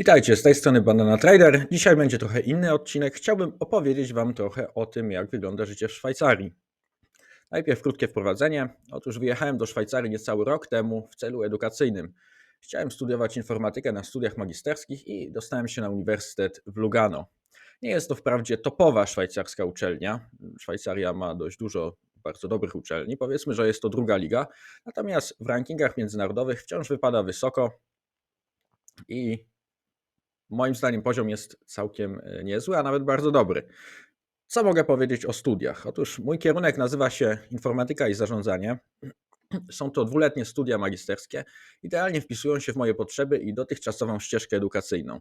Witajcie, z tej strony Banana Trader. Dzisiaj będzie trochę inny odcinek. Chciałbym opowiedzieć Wam trochę o tym, jak wygląda życie w Szwajcarii. Najpierw krótkie wprowadzenie. Otóż wyjechałem do Szwajcarii niecały rok temu w celu edukacyjnym. Chciałem studiować informatykę na studiach magisterskich i dostałem się na Uniwersytet w Lugano. Nie jest to wprawdzie topowa szwajcarska uczelnia. Szwajcaria ma dość dużo bardzo dobrych uczelni. Powiedzmy, że jest to druga liga. Natomiast w rankingach międzynarodowych wciąż wypada wysoko i Moim zdaniem poziom jest całkiem e, niezły, a nawet bardzo dobry. Co mogę powiedzieć o studiach? Otóż mój kierunek nazywa się Informatyka i Zarządzanie. Są to dwuletnie studia magisterskie. Idealnie wpisują się w moje potrzeby i dotychczasową ścieżkę edukacyjną.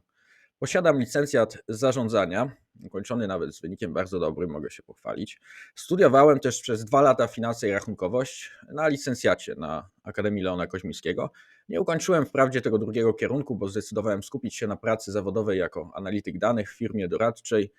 Posiadam licencjat zarządzania, ukończony nawet z wynikiem bardzo dobrym, mogę się pochwalić. Studiowałem też przez dwa lata finanse i rachunkowość na licencjacie na Akademii Leona Koźmińskiego. Nie ukończyłem wprawdzie tego drugiego kierunku, bo zdecydowałem skupić się na pracy zawodowej jako analityk danych w firmie doradczej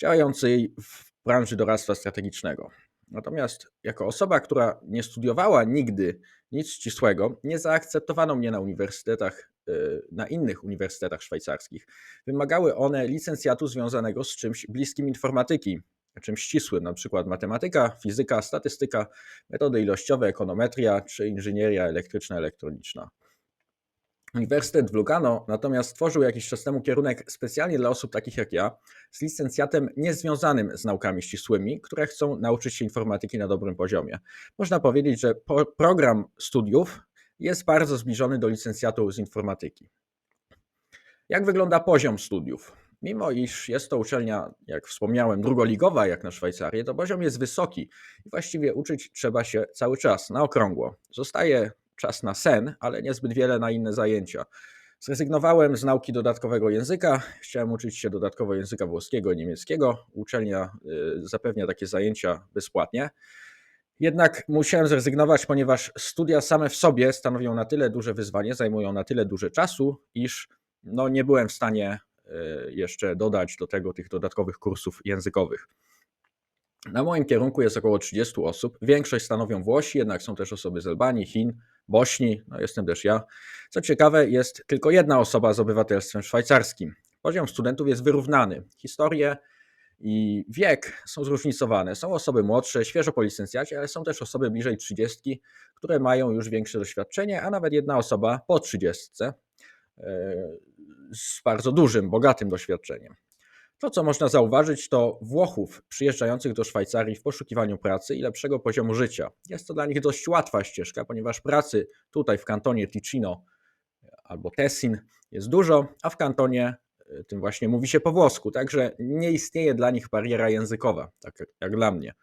działającej w branży doradztwa strategicznego. Natomiast jako osoba, która nie studiowała nigdy nic ścisłego, nie zaakceptowano mnie na uniwersytetach, e, na innych uniwersytetach szwajcarskich. Wymagały one licencjatu związanego z czymś bliskim informatyki, czymś ścisłym, na przykład matematyka, fizyka, statystyka, metody ilościowe, ekonometria czy inżynieria elektryczna, elektroniczna. Uniwersytet w Lugano natomiast stworzył jakiś czas temu kierunek specjalnie dla osób takich jak ja, z licencjatem niezwiązanym z naukami ścisłymi, które chcą nauczyć się informatyki na dobrym poziomie. Można powiedzieć, że program studiów jest bardzo zbliżony do licencjatu z informatyki. Jak wygląda poziom studiów? Mimo iż jest to uczelnia, jak wspomniałem, drugoligowa jak na Szwajcarię, to poziom jest wysoki i właściwie uczyć trzeba się cały czas, na okrągło. Zostaje czas na sen, ale niezbyt wiele na inne zajęcia. Zrezygnowałem z nauki dodatkowego języka, chciałem uczyć się dodatkowo języka włoskiego i niemieckiego. Uczelnia y, zapewnia takie zajęcia bezpłatnie. Jednak musiałem zrezygnować, ponieważ studia same w sobie stanowią na tyle duże wyzwanie, zajmują na tyle dużo czasu, iż no nie byłem w stanie y, jeszcze dodać do tego tych dodatkowych kursów językowych. Na moim kierunku jest około 30 osób. Większość stanowią Włosi, jednak są też osoby z Albanii, Chin, Bośni, no jestem też ja. Co ciekawe, jest tylko jedna osoba z obywatelstwem szwajcarskim. Poziom studentów jest wyrównany. Historie i wiek są zróżnicowane. Są osoby młodsze, świeżo po licencjacie, ale są też osoby bliżej 30, które mają już większe doświadczenie, a nawet jedna osoba po 30 e, z bardzo dużym, bogatym doświadczeniem. To, co można zauważyć, to Włochów przyjeżdżających do Szwajcarii w poszukiwaniu pracy i lepszego poziomu życia. Jest to dla nich dość łatwa ścieżka, ponieważ pracy tutaj w kantonie Ticino albo Tessin jest dużo, a w kantonie e, tym właśnie mówi się po włosku, także nie istnieje dla nich bariera językowa, tak jak dla mnie.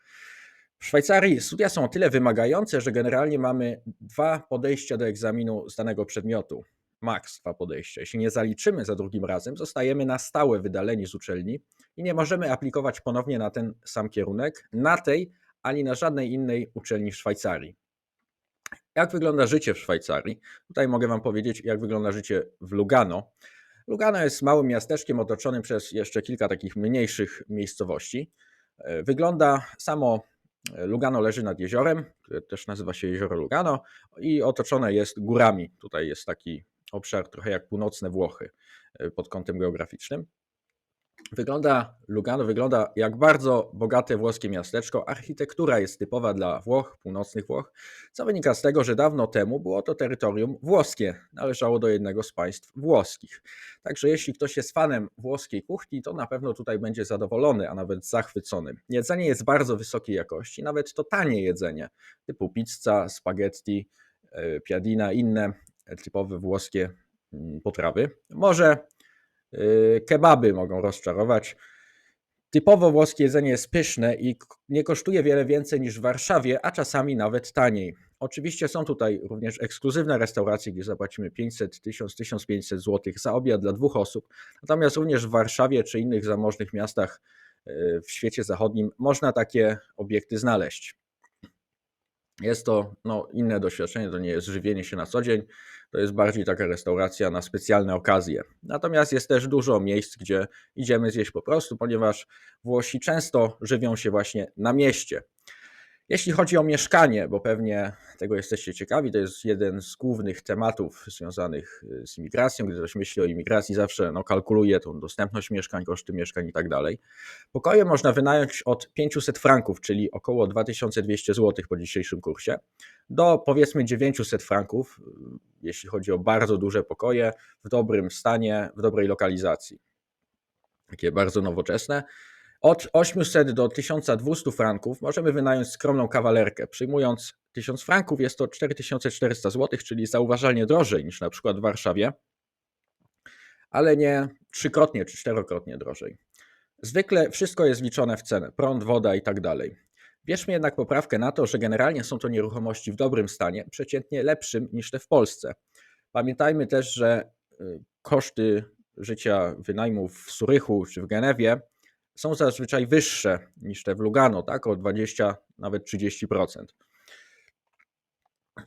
W Szwajcarii studia są o tyle wymagające, że generalnie mamy dwa podejścia do egzaminu z danego przedmiotu maks dwa podejścia. Jeśli nie zaliczymy za drugim razem, zostajemy na stałe wydaleni z uczelni i nie możemy aplikować ponownie na ten sam kierunek na tej ani na żadnej innej uczelni w Szwajcarii. Jak wygląda życie w Szwajcarii? Tutaj mogę Wam powiedzieć, jak wygląda życie w Lugano. Lugano jest małym miasteczkiem otoczonym przez jeszcze kilka takich mniejszych miejscowości. E, wygląda samo e, Lugano leży nad jeziorem, które też nazywa się jezioro Lugano i otoczone jest górami. Tutaj jest taki obszar trochę jak północne Włochy e, pod kątem geograficznym. Wygląda, Lugano wygląda jak bardzo bogate włoskie miasteczko. Architektura jest typowa dla Włoch, północnych Włoch, co wynika z tego, że dawno temu było to terytorium włoskie, należało do jednego z państw włoskich. Także jeśli ktoś jest fanem włoskiej kuchni, to na pewno tutaj będzie zadowolony, a nawet zachwycony. Jedzenie jest bardzo wysokiej jakości, nawet to tanie jedzenie, typu pizza, spaghetti, e, piadina, inne typowe włoskie mm, potrawy. Może y, kebaby mogą rozczarować. Typowo włoskie jedzenie jest pyszne i nie kosztuje wiele więcej niż w Warszawie, a czasami nawet taniej. Oczywiście są tutaj również ekskluzywne restauracje, gdzie zapłacimy 500, 1000, 1500 zł za obiad dla dwóch osób. Natomiast również w Warszawie czy innych zamożnych miastach y, w świecie zachodnim można takie obiekty znaleźć. Jest to no, inne doświadczenie, to nie jest żywienie się na co dzień, to jest bardziej taka restauracja na specjalne okazje. Natomiast jest też dużo miejsc, gdzie idziemy zjeść po prostu, ponieważ Włosi często żywią się właśnie na mieście. Jeśli chodzi o mieszkanie, bo pewnie tego jesteście ciekawi, to jest jeden z głównych tematów związanych y, z imigracją. Gdy ktoś myśli o imigracji, zawsze no, kalkuluje tą dostępność mieszkań, koszty mieszkań i tak dalej. Pokoje można wynająć od 500 franków, czyli około 2200 zł po dzisiejszym kursie, do powiedzmy 900 franków, y, jeśli chodzi o bardzo duże pokoje w dobrym stanie, w dobrej lokalizacji. Takie bardzo nowoczesne. Od 800 do 1200 franków możemy wynająć skromną kawalerkę. Przyjmując 1000 franków jest to 4400 zł, czyli zauważalnie drożej niż na przykład w Warszawie, ale nie trzykrotnie czy czterokrotnie drożej. Zwykle wszystko jest liczone w cenę, prąd, woda i tak dalej. Bierzmy jednak poprawkę na to, że generalnie są to nieruchomości w dobrym stanie, przeciętnie lepszym niż te w Polsce. Pamiętajmy też, że y, koszty życia wynajmów w Surychu czy w Genewie są zazwyczaj wyższe niż te w Lugano, tak? O 20, nawet 30%.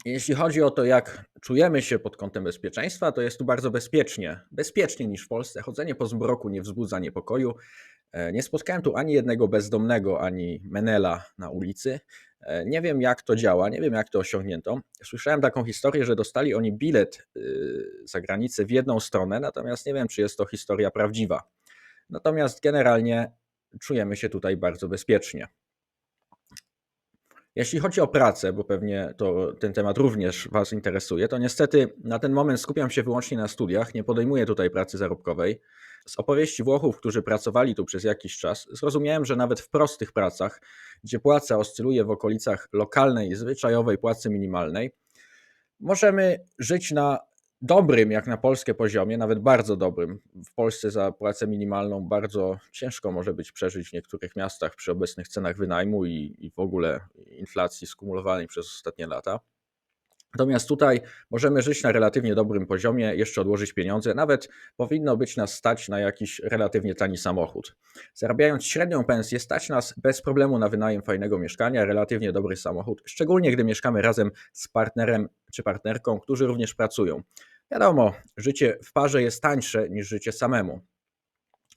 Jeśli chodzi o to, jak czujemy się pod kątem bezpieczeństwa, to jest tu bardzo bezpiecznie. Bezpieczniej niż w Polsce. Chodzenie po zmroku nie wzbudza niepokoju. E, nie spotkałem tu ani jednego bezdomnego, ani menela na ulicy. E, nie wiem, jak to działa, nie wiem, jak to osiągnięto. Słyszałem taką historię, że dostali oni bilet y, za granicę w jedną stronę, natomiast nie wiem, czy jest to historia prawdziwa. Natomiast generalnie czujemy się tutaj bardzo bezpiecznie. Jeśli chodzi o pracę, bo pewnie to, ten temat również Was interesuje, to niestety na ten moment skupiam się wyłącznie na studiach, nie podejmuję tutaj pracy zarobkowej. Z opowieści Włochów, którzy pracowali tu przez jakiś czas, zrozumiałem, że nawet w prostych pracach, gdzie płaca oscyluje w okolicach lokalnej, zwyczajowej płacy minimalnej, możemy żyć na dobrym jak na polskie poziomie, nawet bardzo dobrym. W Polsce za płacę minimalną bardzo ciężko może być przeżyć w niektórych miastach przy obecnych cenach wynajmu i, i w ogóle inflacji skumulowanej przez ostatnie lata. Natomiast tutaj możemy żyć na relatywnie dobrym poziomie, jeszcze odłożyć pieniądze, nawet powinno być nas stać na jakiś relatywnie tani samochód. Zarabiając średnią pensję, stać nas bez problemu na wynajem fajnego mieszkania, relatywnie dobry samochód, szczególnie gdy mieszkamy razem z partnerem czy partnerką, którzy również pracują. Wiadomo, życie w parze jest tańsze niż życie samemu.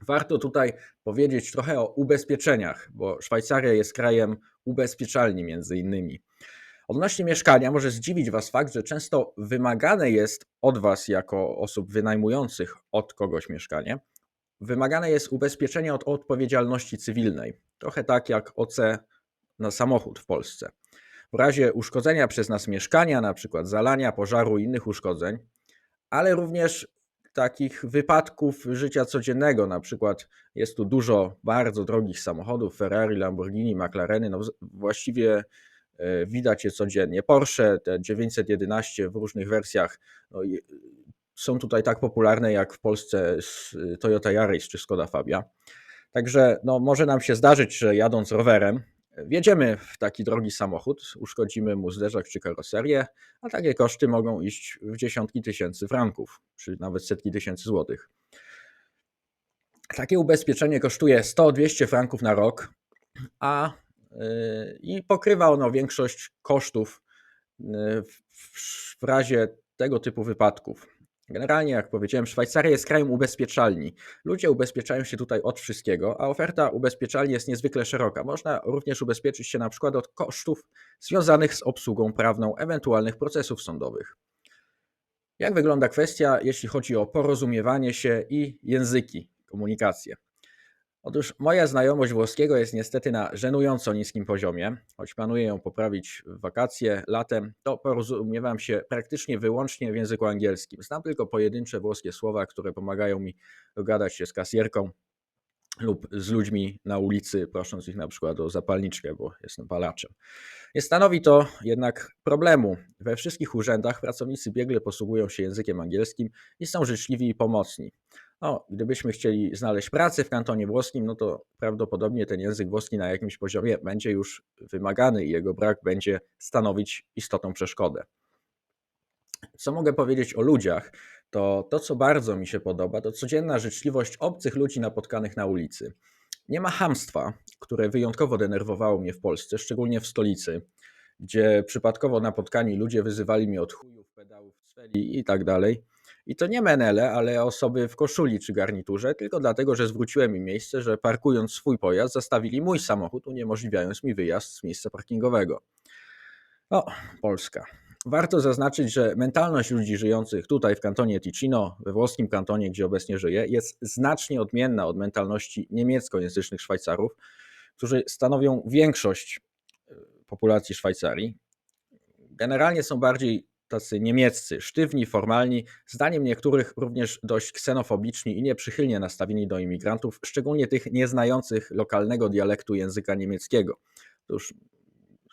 Warto tutaj powiedzieć trochę o ubezpieczeniach, bo Szwajcaria jest krajem ubezpieczalni między innymi. Odnośnie mieszkania może zdziwić Was fakt, że często wymagane jest od Was, jako osób wynajmujących od kogoś mieszkanie, wymagane jest ubezpieczenie od odpowiedzialności cywilnej. Trochę tak jak OC na samochód w Polsce. W razie uszkodzenia przez nas mieszkania, na przykład zalania, pożaru i innych uszkodzeń, ale również takich wypadków życia codziennego, na przykład jest tu dużo bardzo drogich samochodów, Ferrari, Lamborghini, McLareny, no właściwie widać je codziennie. Porsche, te 911 w różnych wersjach no, są tutaj tak popularne jak w Polsce Toyota Yaris czy Skoda Fabia. Także no, może nam się zdarzyć, że jadąc rowerem, wjedziemy w taki drogi samochód, uszkodzimy mu zderzak czy karoserię, a takie koszty mogą iść w dziesiątki tysięcy franków, czy nawet setki tysięcy złotych. Takie ubezpieczenie kosztuje 100-200 franków na rok, a i pokrywa ono większość kosztów y, w razie tego typu wypadków. Generalnie, jak powiedziałem, Szwajcaria jest krajem ubezpieczalni. Ludzie ubezpieczają się tutaj od wszystkiego, a oferta ubezpieczalni jest niezwykle szeroka. Można również ubezpieczyć się na przykład od kosztów związanych z obsługą prawną ewentualnych procesów sądowych. Jak wygląda kwestia, jeśli chodzi o porozumiewanie się i języki, komunikację? Otóż moja znajomość włoskiego jest niestety na żenująco niskim poziomie. Choć planuję ją poprawić w wakacje, latem, to porozumiewam się praktycznie wyłącznie w języku angielskim. Znam tylko pojedyncze włoskie słowa, które pomagają mi dogadać się z kasjerką lub z ludźmi na ulicy, prosząc ich na przykład o zapalniczkę, bo jestem palaczem. Nie stanowi to jednak problemu. We wszystkich urzędach pracownicy biegle posługują się językiem angielskim i są życzliwi i pomocni. No, gdybyśmy chcieli znaleźć pracę w kantonie włoskim, no to prawdopodobnie ten język włoski na jakimś poziomie będzie już wymagany i jego brak będzie stanowić istotną przeszkodę. Co mogę powiedzieć o ludziach? To to, co bardzo mi się podoba, to codzienna życzliwość obcych ludzi napotkanych na ulicy. Nie ma hamstwa, które wyjątkowo denerwowało mnie w Polsce, szczególnie w stolicy, gdzie przypadkowo napotkani ludzie wyzywali mnie od chujów, pedałów, cweli i tak dalej. I to nie menele, ale osoby w koszuli czy garniturze, tylko dlatego, że zwróciłem im miejsce, że parkując swój pojazd, zastawili mój samochód, uniemożliwiając mi wyjazd z miejsca parkingowego. O, Polska. Warto zaznaczyć, że mentalność ludzi żyjących tutaj w kantonie Ticino, we włoskim kantonie, gdzie obecnie żyję, jest znacznie odmienna od mentalności niemieckojęzycznych Szwajcarów, którzy stanowią większość e, populacji Szwajcarii. Generalnie są bardziej tacy niemieccy, sztywni, formalni, zdaniem niektórych również dość ksenofobiczni i nieprzychylnie nastawieni do imigrantów, szczególnie tych nieznających lokalnego dialektu języka niemieckiego. Otóż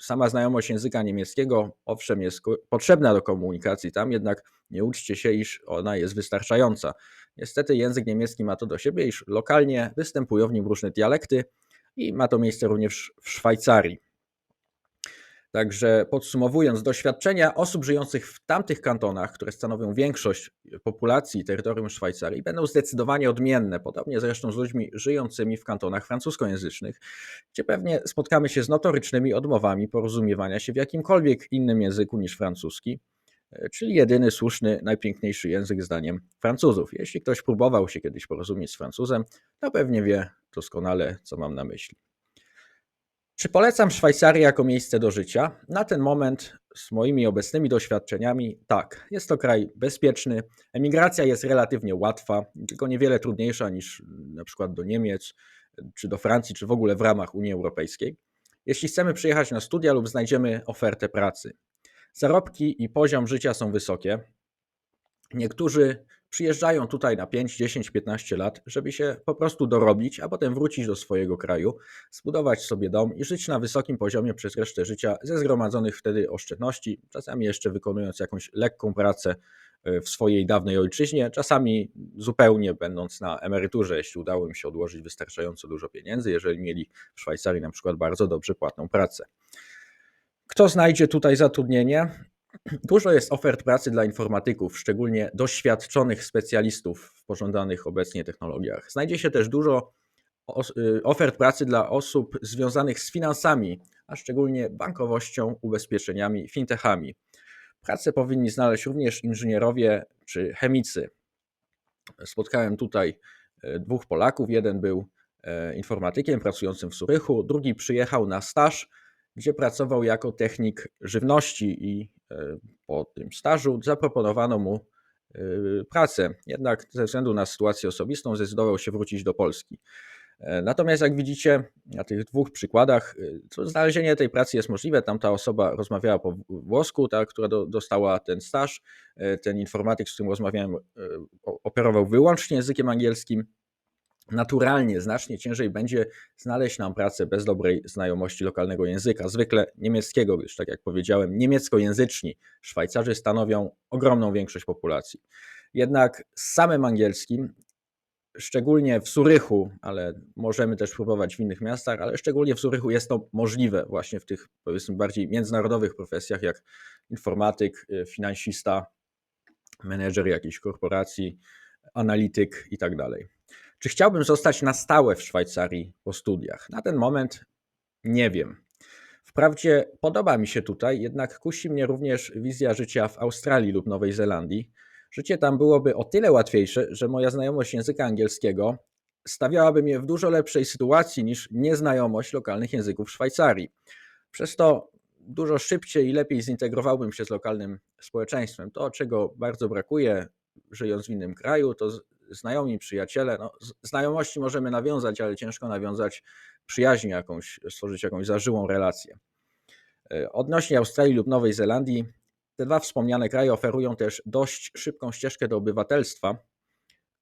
sama znajomość języka niemieckiego, owszem, jest potrzebna do komunikacji tam, jednak nie uczcie się, iż ona jest wystarczająca. Niestety język niemiecki ma to do siebie, iż lokalnie występują w nim różne dialekty i ma to miejsce również w Szwajcarii. Także podsumowując, doświadczenia osób żyjących w tamtych kantonach, które stanowią większość populacji terytorium Szwajcarii, będą zdecydowanie odmienne, podobnie zresztą z ludźmi żyjącymi w kantonach francuskojęzycznych, gdzie pewnie spotkamy się z notorycznymi odmowami porozumiewania się w jakimkolwiek innym języku niż francuski, czyli jedyny słuszny, najpiękniejszy język zdaniem Francuzów. Jeśli ktoś próbował się kiedyś porozumieć z Francuzem, to pewnie wie doskonale, co mam na myśli. Czy polecam Szwajcarię jako miejsce do życia? Na ten moment, z moimi obecnymi doświadczeniami, tak. Jest to kraj bezpieczny. Emigracja jest relatywnie łatwa, tylko niewiele trudniejsza niż na przykład do Niemiec, czy do Francji, czy w ogóle w ramach Unii Europejskiej. Jeśli chcemy przyjechać na studia lub znajdziemy ofertę pracy, zarobki i poziom życia są wysokie. Niektórzy Przyjeżdżają tutaj na 5, 10, 15 lat, żeby się po prostu dorobić, a potem wrócić do swojego kraju, zbudować sobie dom i żyć na wysokim poziomie przez resztę życia ze zgromadzonych wtedy oszczędności, czasami jeszcze wykonując jakąś lekką pracę e, w swojej dawnej ojczyźnie, czasami zupełnie będąc na emeryturze, jeśli udało im się odłożyć wystarczająco dużo pieniędzy, jeżeli mieli w Szwajcarii na przykład bardzo dobrze płatną pracę. Kto znajdzie tutaj zatrudnienie? Dużo jest ofert pracy dla informatyków, szczególnie doświadczonych specjalistów w pożądanych obecnie technologiach. Znajdzie się też dużo y, ofert pracy dla osób związanych z finansami, a szczególnie bankowością, ubezpieczeniami, fintechami. Pracę powinni znaleźć również inżynierowie czy chemicy. Spotkałem tutaj y, dwóch Polaków. Jeden był e, informatykiem pracującym w Surychu, drugi przyjechał na staż gdzie pracował jako technik żywności i po tym stażu zaproponowano mu e, pracę. Jednak ze względu na sytuację osobistą zdecydował się wrócić do Polski. E, natomiast jak widzicie na tych dwóch przykładach, znalezienie tej pracy jest możliwe. Tamta osoba rozmawiała po włosku, ta, która do, dostała ten staż. Ten informatyk, z którym rozmawiałem, operował wyłącznie językiem angielskim. Naturalnie znacznie ciężej będzie znaleźć nam pracę bez dobrej znajomości lokalnego języka, zwykle niemieckiego, gdyż, tak jak powiedziałem, niemieckojęzyczni Szwajcarzy stanowią ogromną większość populacji. Jednak z samym angielskim, szczególnie w Surychu, ale możemy też próbować w innych miastach, ale szczególnie w Surychu jest to możliwe właśnie w tych powiedzmy bardziej międzynarodowych profesjach jak informatyk, y, finansista, menedżer jakiejś korporacji, analityk i tak dalej. Czy chciałbym zostać na stałe w Szwajcarii po studiach? Na ten moment nie wiem. Wprawdzie podoba mi się tutaj, jednak kusi mnie również wizja życia w Australii lub Nowej Zelandii. Życie tam byłoby o tyle łatwiejsze, że moja znajomość języka angielskiego stawiałaby mnie w dużo lepszej sytuacji niż nieznajomość lokalnych języków Szwajcarii. Przez to dużo szybciej i lepiej zintegrowałbym się z lokalnym społeczeństwem. To, czego bardzo brakuje, żyjąc w innym kraju, to znajomi, przyjaciele. No, znajomości możemy nawiązać, ale ciężko nawiązać przyjaźń jakąś, stworzyć jakąś zażyłą relację. E, odnośnie Australii lub Nowej Zelandii, te dwa wspomniane kraje oferują też dość szybką ścieżkę do obywatelstwa.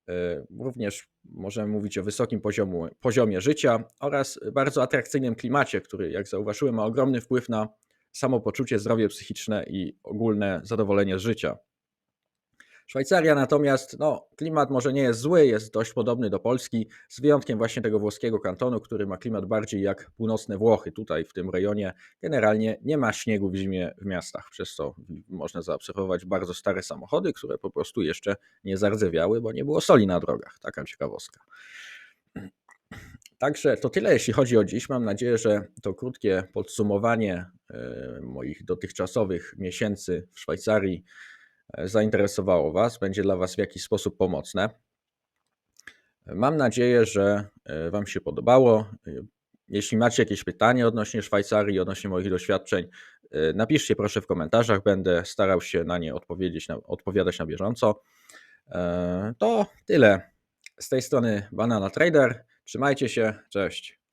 E, również możemy mówić o wysokim poziomu, poziomie życia oraz bardzo atrakcyjnym klimacie, który, jak zauważyłem, ma ogromny wpływ na samopoczucie, zdrowie psychiczne i ogólne zadowolenie z życia. Szwajcaria natomiast, no, klimat może nie jest zły, jest dość podobny do Polski, z wyjątkiem właśnie tego włoskiego kantonu, który ma klimat bardziej jak północne Włochy. Tutaj w tym rejonie generalnie nie ma śniegu w zimie w miastach, przez co można zaobserwować bardzo stare samochody, które po prostu jeszcze nie zardzewiały, bo nie było soli na drogach. Taka ciekawostka. Także to tyle, jeśli chodzi o dziś. Mam nadzieję, że to krótkie podsumowanie e, moich dotychczasowych miesięcy w Szwajcarii zainteresowało Was, będzie dla Was w jakiś sposób pomocne. Mam nadzieję, że e, Wam się podobało. E, Jeśli macie jakieś pytania odnośnie Szwajcarii, odnośnie moich doświadczeń, e, napiszcie proszę w komentarzach. Będę starał się na nie odpowiedzieć, na, odpowiadać na bieżąco. To tyle. Z tej strony Banana Trader. Trzymajcie się. Cześć.